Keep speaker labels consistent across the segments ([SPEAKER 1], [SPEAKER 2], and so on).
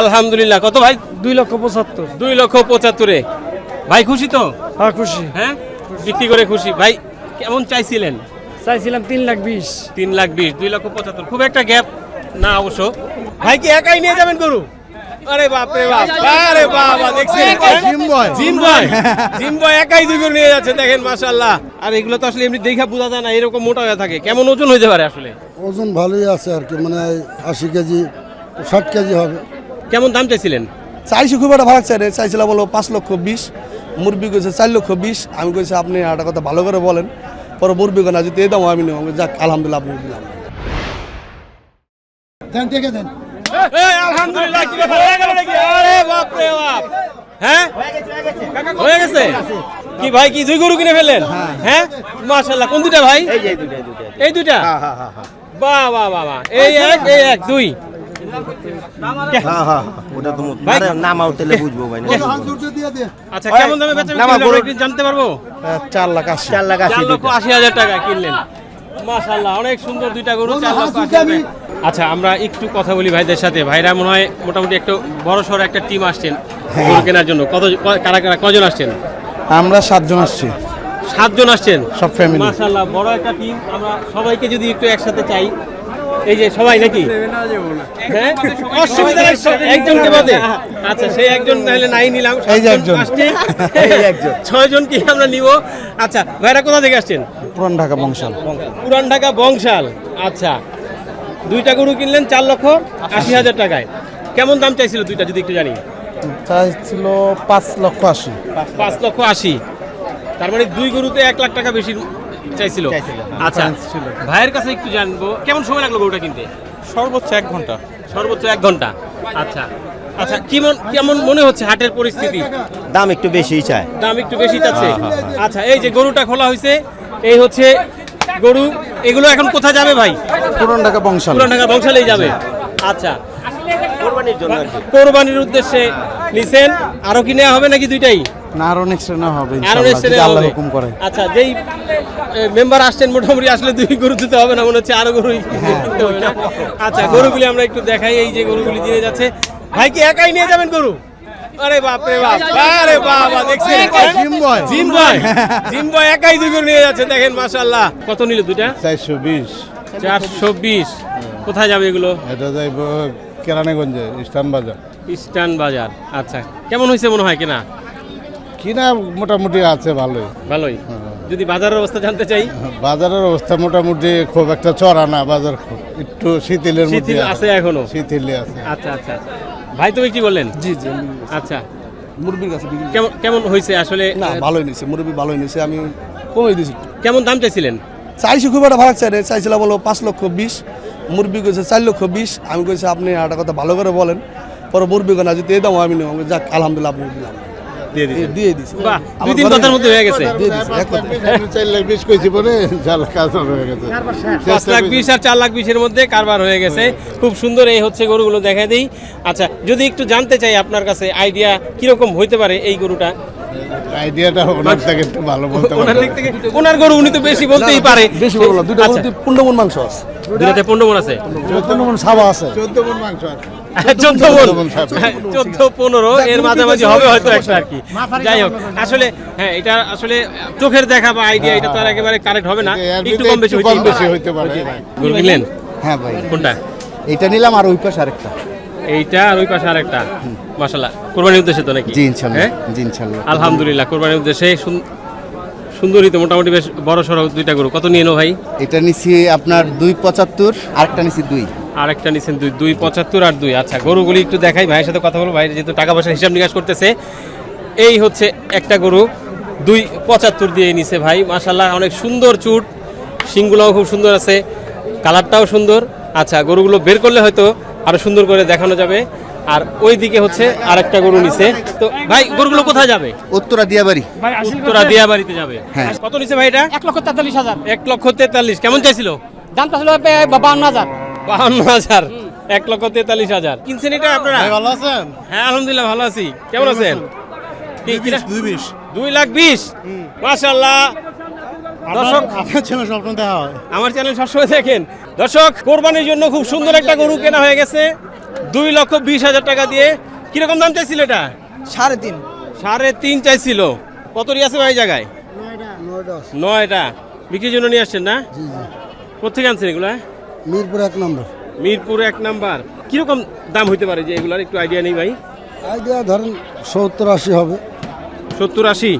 [SPEAKER 1] আলহামদুলিল্লাহ। কত ভাই?
[SPEAKER 2] দুই লক্ষ পঁচাত্তর।
[SPEAKER 1] দুই লক্ষ পঁচাত্তরে। ভাই খুশি তো?
[SPEAKER 2] হ্যাঁ খুশি।
[SPEAKER 1] হ্যাঁ? বিক্রি করে খুশি। ভাই কেমন চাইছিলেন?
[SPEAKER 2] চাইছিলাম তিন লাখ বিশ।
[SPEAKER 1] তিন লাখ বিশ দুই লক্ষ পঁচাত্তর। খুব একটা গ্যাপ না অবশ্য। ভাই কি একাই নিয়ে যাবেন গরু? আরে বাপ রে বাপ। আরে বাবা দেখছেন? Gym boy. Gym boy. Gym boy একাই দুই গরু নিয়ে যাচ্ছে দেখেন মাশাআল্লাহ। আর এগুলো তো আসলে এমনি দেখা বোঝা যায় না এরকম মোটা হয়ে থাকে। কেমন ওজন হইতে পারে আসলে?
[SPEAKER 3] ওজন ভালোই আছে আর কি মানে আশি কেজি ষাট কেজি হবে।
[SPEAKER 1] কেমন দাম চাইছিলেন?
[SPEAKER 4] চাইছি খুব একটা ভালো চাই চাইছিলাম বলো পাঁচ লক্ষ বিশ মুরবি কইছে চার লক্ষ বিশ। আমি কইছি আপনি একটা কথা ভালো করে বলেন। পরে মুরবি কেনা যদি এই দাম আমি নেব। আমি যাক আলহামদুলিল্লাহ আপনি দিলাম।
[SPEAKER 3] দেন থেকে দেন।
[SPEAKER 1] আলহামদুলিল্লাহ কি ব্যাপার? হয়ে গেল নাকি? আরে বাপ রে বাপ! হ্যাঁ? হয়ে গেছে? কি ভাই কি দুই গরু কিনে ফেললেন? হ্যাঁ? মাশাআল্লাহ কোন দুটা ভাই? এই দুটা দুইটা এই দুইটা। বাহ বাহ বাহ বাহ। এই এক এই এক দুই।
[SPEAKER 5] হ্যাঁ হ্যাঁ ওটা তো নাম আউটেলে বুঝব ভাই না
[SPEAKER 3] দিয়ে দে।
[SPEAKER 1] আচ্ছা কেমন দামে বেচা
[SPEAKER 5] নামা
[SPEAKER 1] বিক্রি হলো
[SPEAKER 5] গরু-
[SPEAKER 1] একটু জানতে পারব?
[SPEAKER 4] চার লাখ আশি।
[SPEAKER 5] চার লাখ আশি
[SPEAKER 1] লক্ষ আশি হাজার টাকা কিনলেন। মাশাআল্লাহ অনেক সুন্দর দুইটা গরু চার লক্ষ আশি আচ্ছা আমরা একটু কথা বলি ভাইদের সাথে। ভাইরা মনে হয় মোটামুটি একটু বড় সড়ো একটা টিম আসছেন গরু কেনার জন্য। কত কারা কারা কজন আসছেন?
[SPEAKER 4] আমরা সাতজন আসছি।
[SPEAKER 1] সাতজন আসছেন?
[SPEAKER 4] সব ফ্যামিলি
[SPEAKER 1] মাশাআল্লাহ বড় একটা টিম। আমরা সবাইকে যদি একটু একসাথে চাই এই যে সবাই নাকি? হ্যাঁ? একজনকে বাদে। আচ্ছা সেই একজন নাহলে নাই নিলাম
[SPEAKER 4] এই যে। একজন।
[SPEAKER 1] ছয় জনকে আমরা নিব। আচ্ছা ভাইরা কোথা থেকে আসছেন?
[SPEAKER 4] পুরান ঢাকা বংশাল।
[SPEAKER 1] পুরান ঢাকা বংশাল। আচ্ছা দুইটা গরু কিনলেন চার লক্ষ আশি হাজার টাকায়। কেমন দাম চাইছিল দুইটা যদি একটু জানি?
[SPEAKER 4] চাইছিল পাঁচ লক্ষ আশি।
[SPEAKER 1] পাঁচ লক্ষ আশি। তার মানে দুই গরুতে এক লাখ টাকা বেশি চাইছিল? আচ্ছা ভাইয়ের কাছে একটু জানব কেমন সময় লাগল গরুটা কিনতে?
[SPEAKER 4] সর্বোচ্চ এক ঘণ্টা।
[SPEAKER 1] সর্বোচ্চ এক ঘণ্টা। আচ্ছা আচ্ছা কেমন কেমন মনে হচ্ছে হাটের পরিস্থিতি?
[SPEAKER 5] দাম একটু বেশিই চায়।
[SPEAKER 1] দাম একটু বেশি যাচ্ছে আচ্ছা এই যে গরুটা খোলা হয়েছে এই হচ্ছে গরু এগুলো এখন কোথায় যাবে ভাই?
[SPEAKER 4] পুরান ঢাকা বংশাল।
[SPEAKER 1] পুরান ঢাকা বংশালেই যাবে। আচ্ছা
[SPEAKER 5] কোরবানির জন্য
[SPEAKER 1] কোরবানির উদ্দেশ্যে নিছেন আরও কি নেওয়া হবে নাকি দুইটাই?
[SPEAKER 4] না আরও হবে ইনশাআল্লাহ, আল্লাহ হুকুম করে।
[SPEAKER 1] আচ্ছা যেই মেম্বার আসছেন মোটামুটি আসলে দুই গরু দিতে হবে না মনে হচ্ছে আরও গরু কিনতে হবে না। আচ্ছা গরুগুলি আমরা একটু দেখাই এই যে গরুগুলি দিয়ে যাচ্ছে। ভাই কি একাই নিয়ে যাবেন গরু? আরে বাপ রে বাপ আরে বাবা দেখছেন? Gym boy gym boy gym boy একাই দুই গরু নিয়ে যাচ্ছে দেখেন মাশাআল্লাহ। কত নিল দুটা
[SPEAKER 6] চারশো বিশ।
[SPEAKER 1] চারশো বিশ। কোথায় যাবে এগুলো?
[SPEAKER 6] এটা যাইব কেরানীগঞ্জে ইস্টার্ন বাজার।
[SPEAKER 1] ইস্টার্ন বাজার। আচ্ছা কেমন হয়েছে মনে হয় কিনা?
[SPEAKER 6] কিনা মোটামুটি আছে ভালোই।
[SPEAKER 1] ভালোই। যদি বাজারের অবস্থা জানতে চাই?
[SPEAKER 6] বাজারের অবস্থা মোটামুটি খুব একটা চড়া না বাজার খুব একটু শীতলের মধ্যে
[SPEAKER 1] শিথিল আছে এখনও?
[SPEAKER 6] শীতলে আছে।
[SPEAKER 1] আচ্ছা আচ্ছা। ভাই তুমি কি বললেন?
[SPEAKER 4] জি জি
[SPEAKER 1] আচ্ছা।
[SPEAKER 4] মুরবির কাছে
[SPEAKER 1] কেমন কেমন হয়েছে আসলে?
[SPEAKER 4] না ভালোই নিছে মুরবি ভালোই নিছে আমি কমে দিছি একটু।
[SPEAKER 1] কেমন দাম চাইছিলেন?
[SPEAKER 4] চাইছি খুব একটা ভালো চাই রে চাইছিলাম বলো পাঁচ লক্ষ বিশ মুরবি কইছে চার লক্ষ বিশ আমি কইছি আপনি একটা কথা ভালো করে বলেন পরে মুরবি কেনা যদি এই দাম আমি নেব যাক আলহামদুলিল্লাহ আপনি দিলাম।
[SPEAKER 1] দিয়ে
[SPEAKER 4] এ, দিয়ে দিছি।
[SPEAKER 1] বাহ দুই তিন কথার মধ্যে হয়ে গেছে।
[SPEAKER 4] দিয়ে দিছি এক কথা।
[SPEAKER 6] চার লাখ বিশ কইছি পরে চার লাখ কাজ হয়ে গেছে।
[SPEAKER 1] পাঁচ লাখ বিশ আর চার লাখ বিশের মধ্যে কারবার হয়ে গেছে। খুব সুন্দর এই হচ্ছে গরুগুলো দেখা দিই। আচ্ছা যদি একটু জানতে চাই আপনার কাছে আইডিয়া কীরকম হইতে পারে এই গরুটা?
[SPEAKER 6] আইডিয়াটা ওনার থেকে একটু ভালো বলতে
[SPEAKER 1] ওনার দিক থেকে ওনার গরু উনি তো বেশি বলতেই পারে।
[SPEAKER 4] বেশি মন মাংস আছে।
[SPEAKER 1] দুটাতে মন আছে?
[SPEAKER 4] পনেরো মন সাবা আছে।
[SPEAKER 6] চোদ্দ মন মাংস আছে।
[SPEAKER 1] চোদ্দ
[SPEAKER 6] চোদ্দ।
[SPEAKER 1] চোদ্দ পনেরো। এর মাঝামাঝি হবে হয়তো একটা আর কি যাই হোক আসলে হ্যাঁ এটা আসলে চোখের দেখা বা আইডিয়া এটা তো আর একেবারে কারেক্ট হবে না। একটু কম বেশি
[SPEAKER 6] কম বেশি হইতে পারে।
[SPEAKER 5] হ্যাঁ ভাই।
[SPEAKER 1] কোনটা?
[SPEAKER 5] এটা নিলাম আর ওই পাশে আরেকটা।
[SPEAKER 1] এইটা আর ওই পাশে আরেকটা। মাশাল্লাহ কোরবানির উদ্দেশ্যে তো নাকি?
[SPEAKER 5] জি ইনশাল্লাহ
[SPEAKER 1] হ্যাঁ?
[SPEAKER 5] জি ইনশাল্লাহ
[SPEAKER 1] আলহামদুলিল্লাহ কোরবানির উদ্দেশ্যে সুন- সুন্দরী তো মোটামুটি বেশ বড় সড়ো দুইটা গরু। কত নিয়ে নো ভাই?
[SPEAKER 5] এটা নিছি আপনার দুই পঁচাত্তর আরেকটা নিছি দুই।
[SPEAKER 1] আর একটা নিছেন দুই দুই পঁচাত্তর আর দুই। আচ্ছা গরুগুলি একটু দেখাই ভাইয়ের সাথে কথা বলব। ভাই যেহেতু টাকা পয়সা হিসাব নিকাশ করতেছে এই হচ্ছে একটা গরু দুই পঁচাত্তর দিয়ে নিছে ভাই। মাশাল্লাহ অনেক সুন্দর চুট। শিংগুলোও খুব সুন্দর আছে কালারটাও সুন্দর। আচ্ছা গরুগুলো বের করলে হয়তো আরও সুন্দর করে দেখানো যাবে। আর ওই দিকে হচ্ছে আর একটা গরু নিছে। তো ভাই গরুগুলো কোথায় যাবে?
[SPEAKER 5] উত্তরা দিয়াবাড়ি।
[SPEAKER 1] উত্তরা দিয়া বাড়িতে যাবে।
[SPEAKER 5] হ্যাঁ।
[SPEAKER 1] কত নিছে ভাই এটা?
[SPEAKER 2] এক লক্ষ তেতাল্লিশ হাজার।
[SPEAKER 1] এক লক্ষ তেতাল্লিশ। কেমন চাইছিল?
[SPEAKER 2] দাম ছিল বাউন্ন হাজার।
[SPEAKER 1] বাহান্ন হাজার। এক লক্ষ তেতাল্লিশ হাজার। কিনছেন এটা আপনারা?
[SPEAKER 6] ভালো আছেন?
[SPEAKER 1] হ্যাঁ আলহামদুলিল্লাহ ভালো আছি। কেমন আছেন? দুই লাখ বিশ? মাশাল্লাহ দর্শক
[SPEAKER 6] আপনার ছেলে স্বপ্ন দেখা হয়।
[SPEAKER 1] আমার চ্যানেল সবসময় দেখেন। দর্শক কোরবানির জন্য খুব সুন্দর একটা গরু কেনা হয়ে গেছে। দুই লক্ষ বিশ হাজার টাকা দিয়ে। কীরকম দাম চাইছিল এটা?
[SPEAKER 2] সাড়ে তিন।
[SPEAKER 1] সাড়ে তিন চাইছিল। কতটি আছে ভাই জায়গায়?
[SPEAKER 3] নয়টা।
[SPEAKER 1] বিক্রির জন্য নিয়ে আসছেন না?
[SPEAKER 3] জি জি।
[SPEAKER 1] কোথেকে আনছেন এগুলা?
[SPEAKER 3] মিরপুর এক নম্বর।
[SPEAKER 1] মিরপুর এক নাম্বার। কীরকম দাম হইতে পারে যে এগুলার? একটু আইডিয়া নেই ভাই।
[SPEAKER 3] আইডিয়া ধরেন সত্তর আশি হবে।
[SPEAKER 1] সত্তর আশি?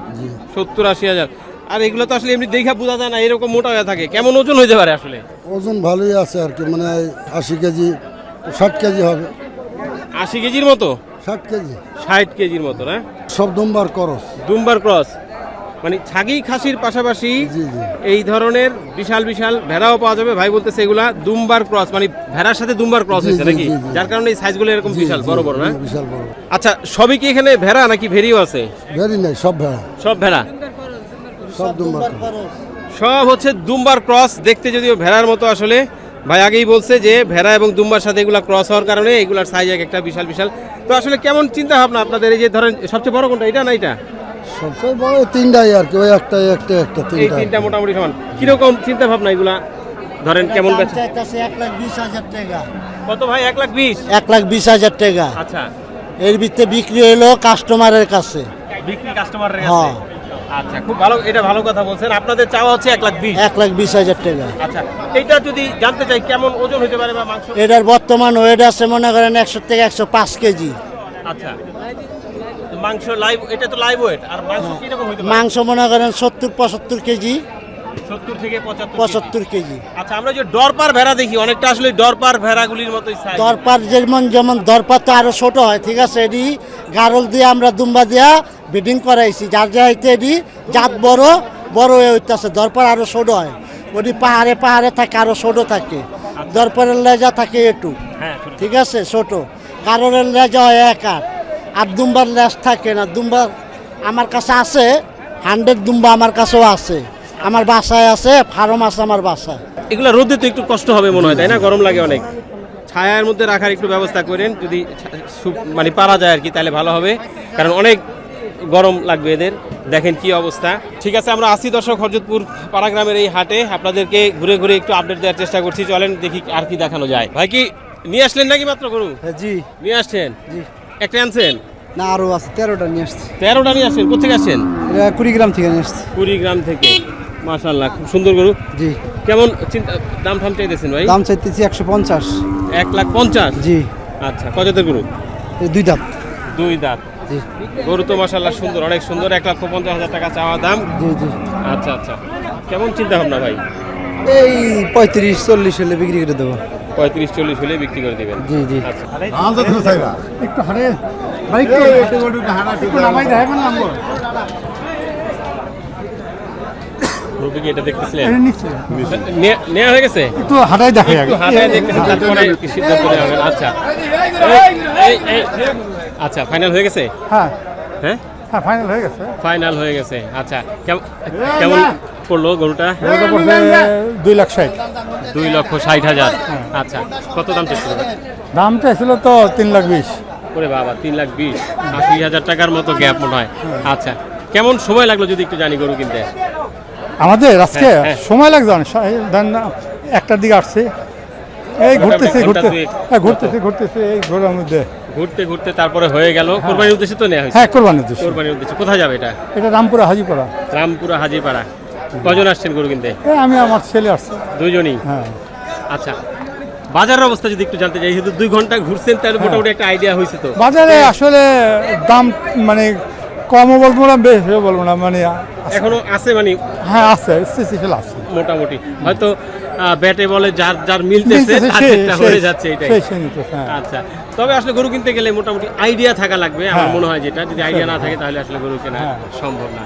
[SPEAKER 1] সত্তর আশি হাজার। আর এগুলো তো আসলে এমনি দেখা বোঝা যায় না এরকম মোটা হয়ে থাকে। কেমন ওজন হইতে পারে আসলে?
[SPEAKER 3] ওজন ভালোই আছে আর কি মানে আশি কেজি ষাট কেজি হবে।
[SPEAKER 1] আশি কেজির মতো?
[SPEAKER 3] ষাট কেজি।
[SPEAKER 1] ষাট কেজির মতো না?
[SPEAKER 3] সব দুমবার ক্রস।
[SPEAKER 1] দুম্বার ক্রস। মানে ছাগি খাসির পাশাপাশি এই ধরনের বিশাল বিশাল ভেড়াও পাওয়া যাবে। ভাই বলতেছে এগুলা দুম্বার ক্রস মানে ভেড়ার সাথে দুম্বার ক্রস হয়েছে নাকি। যার কারণে এই সাইজগুলো এরকম বিশাল বড় বড় না?
[SPEAKER 3] বিশাল বড়।
[SPEAKER 1] আচ্ছা সবই কি এখানে ভেড়া নাকি ভেড়িও আছে?
[SPEAKER 3] ভেরি নাই সব ভেড়া।
[SPEAKER 1] সব ভেড়া?
[SPEAKER 3] সব দুমবার করস।
[SPEAKER 1] সব হচ্ছে দুম্বার ক্রস দেখতে যদিও ভেড়ার মতো আসলে। ভাই আগেই বলছে যে ভেড়া এবং দুম্বার সাথে এগুলা ক্রস হওয়ার কারণে এগুলার সাইজ এক একটা বিশাল বিশাল। তো আসলে কেমন চিন্তা ভাবনা আপনাদের? এই যে ধরেন সবচেয়ে বড় কোনটা এটা না এটা?
[SPEAKER 3] সবচেয়ে বড় তিনটাই আর কি ওই একটা একটা একটা
[SPEAKER 1] এই
[SPEAKER 3] তিনটা
[SPEAKER 1] তিনটা মোটামুটি সমান। কীরকম চিন্তা ভাবনা এগুলা? ধরেন কেমন বেচে
[SPEAKER 7] এক লাখ বিশ হাজার টাকা।
[SPEAKER 1] কত ভাই? এক লাখ বিশ?
[SPEAKER 7] এক লাখ বিশ হাজার টাকা।
[SPEAKER 1] আচ্ছা।
[SPEAKER 7] এর ভিতরে বিক্রি হলো কাস্টমারের কাছে।
[SPEAKER 1] বিক্রি কাস্টমারের
[SPEAKER 7] হ্যাঁ।
[SPEAKER 1] আচ্ছা খুব ভালো এটা ভালো কথা বলছেন। আপনাদের চাওয়া হচ্ছে এক লাখ বিশ।
[SPEAKER 7] এক লাখ বিশ হাজার টাকা।
[SPEAKER 1] আচ্ছা এটা যদি জানতে চাই কেমন ওজন হতে পারে বা মাংস?
[SPEAKER 7] এটার বর্তমান ওয়েট আছে মনে করেন একশো থেকে একশো পাঁচ কেজি।
[SPEAKER 1] আচ্ছা। মাংস লাইভ এটা তো লাইভ ওয়েট আর মাংস কীরকম হতে পারে?
[SPEAKER 7] মাংস মনে করেন সত্তর পঁচাত্তর কেজি।
[SPEAKER 1] সত্তর থেকে পঁচাত্তর
[SPEAKER 7] পঁচাত্তর কেজি।
[SPEAKER 1] আচ্ছা আমরা যে ডরপার ভেড়া দেখি অনেকটা আসলে ডরপার ভেড়াগুলির মতোই সাইজ
[SPEAKER 7] দরপার যেমন যেমন দরপার তো আরও ছোট হয় ঠিক আছে এটি গারল দিয়ে আমরা দুম্বা দিয়া বিডিং করাইছি। যার যাইতে এটি জাত বড় বড় হয়ে হইতেছে দরপার আরও ছোট হয়। ওটি পাহাড়ে পাহাড়ে থাকে আরও ছোট থাকে। দরপারের লেজা থাকে একটু
[SPEAKER 1] হ্যাঁ
[SPEAKER 7] ঠিক আছে ছোট। কারোরের লেজা হয় এক আট আর দুম্বার লেজ থাকে না। দুম্বা আমার কাছে আছে হান্ড্রেড দুম্বা আমার কাছেও আছে। আমার বাসায় আছে ফার্ম আছে আমার বাসায়।
[SPEAKER 1] এগুলো রোদে তো একটু কষ্ট হবে মনে হয় তাই না? গরম লাগে অনেক। ছায়ার মধ্যে রাখার একটু ব্যবস্থা করেন যদি মানে পারা যায় আর কি তাহলে ভালো হবে। কারণ অনেক গরম লাগবে এদের। দেখেন কি অবস্থা। ঠিক আছে আমরা আশি দশক হরজতপুর পাড়াগ্রামের এই হাটে। আপনাদেরকে ঘুরে ঘুরে একটু আপডেট দেওয়ার চেষ্টা করছি। চলেন দেখি আর কি দেখানো যায়। ভাই কি নিয়ে আসলেন নাকি মাত্র গরু?
[SPEAKER 2] জি।
[SPEAKER 1] নিয়ে আসছেন? একটা আনছেন?
[SPEAKER 2] না আরও আছে তেরোটা নিয়ে আসছি।
[SPEAKER 1] তেরোটা নিয়ে আসছেন কোথেকে আসছেন?
[SPEAKER 2] কুড়িগ্রাম থেকে নিয়ে আসছি।
[SPEAKER 1] কুড়িগ্রাম থেকে। মাশাল্লাহ খুব সুন্দর গরু।
[SPEAKER 2] জি।
[SPEAKER 1] কেমন চিন্তা দাম ঠাম চাইতেছেন ভাই?
[SPEAKER 2] দাম চাইতেছি একশো পঞ্চাশ।
[SPEAKER 1] এক লাখ পঞ্চাশ?
[SPEAKER 2] জি।
[SPEAKER 1] আচ্ছা কত গরু?
[SPEAKER 2] দুই দাম
[SPEAKER 1] দুই দাঁত
[SPEAKER 2] জি।
[SPEAKER 1] গরু তো মাসাল্লাহ সুন্দর অনেক সুন্দর এক লক্ষ পঞ্চাশ হাজার টাকা চাওয়া দাম।
[SPEAKER 2] জি জি।
[SPEAKER 1] আচ্ছা আচ্ছা। কেমন চিন্তা ভাবনা ভাই?
[SPEAKER 2] এই পঁয়ত্রিশ চল্লিশ হলে বিক্রি করে দেবো।
[SPEAKER 1] পঁয়ত্রিশ চল্লিশ হলে বিক্রি করে দিবেন।
[SPEAKER 2] জি জি।
[SPEAKER 6] একটু হারে
[SPEAKER 1] এটা দেখতেছিলেন? নেওয়া হয়ে গেছে?
[SPEAKER 6] একটু হাঁটাই দেখে
[SPEAKER 1] একটু হাতায় দেখতেছেন তারপরে সিদ্ধান্ত নেওয়া হবে। আচ্ছা। এই- এই- এই- আচ্ছা ফাইনাল হয়ে গেছে?
[SPEAKER 6] হ্যাঁ।
[SPEAKER 1] হ্যাঁ?
[SPEAKER 6] হ্যাঁ ফাইনাল হয়ে গেছে।
[SPEAKER 1] ফাইনাল হয়ে গেছে। আচ্ছা কেম- কেমন পড়ল গরুটা?
[SPEAKER 6] দুই লাখ ষাট।
[SPEAKER 1] দুই লক্ষ ষাট হাজার। আচ্ছা কত দাম চাইছিল?
[SPEAKER 6] দাম চাইছিল তো তিন লাখ বিশ।
[SPEAKER 1] ওরে বাবা তিন লাখ বিশ। আশি হাজার টাকার মতো গ্যাপ মনে হয়। আচ্ছা কেমন সময় লাগল যদি একটু জানি গরু কিনতে?
[SPEAKER 6] আমাদের আজকে
[SPEAKER 1] হ্যাঁ, হ্যাঁ।
[SPEAKER 6] সময় অনেক। ধরেন না, একটার দিকে আসছে। এই ঘুরতেছে ঘুরতে। হ্যাঁ ঘুরতেছে ঘুরতেছে এই ঘোরার মধ্যে।
[SPEAKER 1] ঘুরতে ঘুরতে তারপরে হয়ে গেল। কোরবানির উদ্দেশ্যে তো নেওয়া হয়েছে?
[SPEAKER 6] হ্যাঁ কোরবানির উদ্দেশ্য।
[SPEAKER 1] কোরবানির উদ্দেশ্যে। কোথায় যাবে এটা?
[SPEAKER 6] এটা রামপুরা হাজিপাড়া।
[SPEAKER 1] রামপুরা হাজিপাড়া। কজন আসছেন গরু কিনতে?
[SPEAKER 6] আমি আমার ছেলে আসছে।
[SPEAKER 1] দুজনই?
[SPEAKER 6] হ্যাঁ।
[SPEAKER 1] আচ্ছা বাজারের অবস্থা যদি একটু জানতে চাই যেহেতু দুই ঘণ্টা ঘুরছেন তাহলে মোটামুটি একটা আইডিয়া হয়েছে তো।
[SPEAKER 6] বাজারে আসলে দাম মানে কমও বলব না বেশিও বলব না মানে
[SPEAKER 1] এখনও আছে মানে?
[SPEAKER 6] হ্যাঁ আছে স্থিতিশীল আছে।
[SPEAKER 1] মোটামুটি। হয়তো ব্যাটে বলে যার যার মিলতেছে হয়ে যাচ্ছে এটাই।
[SPEAKER 6] হ্যাঁ।
[SPEAKER 1] আচ্ছা তবে আসলে গরু কিনতে গেলে মোটামুটি আইডিয়া থাকা লাগবে আমার
[SPEAKER 6] হ্যাঁ।
[SPEAKER 1] মনে হয় যেটা। যদি আইডিয়া না থাকে তাহলে আসলে গরু কেনা
[SPEAKER 6] হ্যাঁ।
[SPEAKER 1] সম্ভব না।